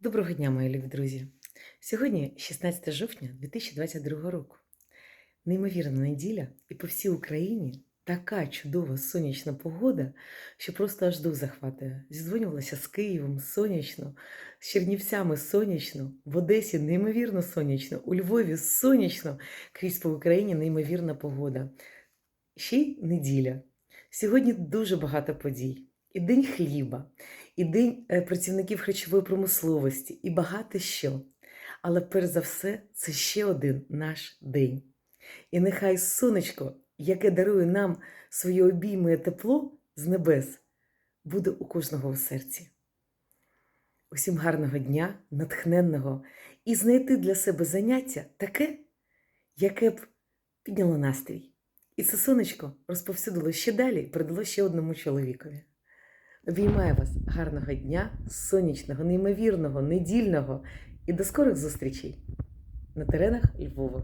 Доброго дня, мої любі друзі! Сьогодні 16 жовтня 2022 року. Неймовірна неділя, і по всій Україні така чудова сонячна погода, що просто аж дух захватує. Зізвонювалася з Києвом сонячно, з Чернівцями сонячно, в Одесі неймовірно сонячно, у Львові сонячно, крізь по Україні неймовірна погода. Ще й неділя. Сьогодні дуже багато подій. І день хліба, і день е, працівників харчової промисловості, і багато що. Але перш за все, це ще один наш день. І нехай сонечко, яке дарує нам своє обійме тепло з небес, буде у кожного у серці. Усім гарного дня, натхненного, і знайти для себе заняття таке, яке б підняло настрій. І це сонечко розповсюдило ще далі і передало ще одному чоловікові. Обіймаю вас гарного дня, сонячного, неймовірного, недільного і до скорих зустрічей на теренах Львова.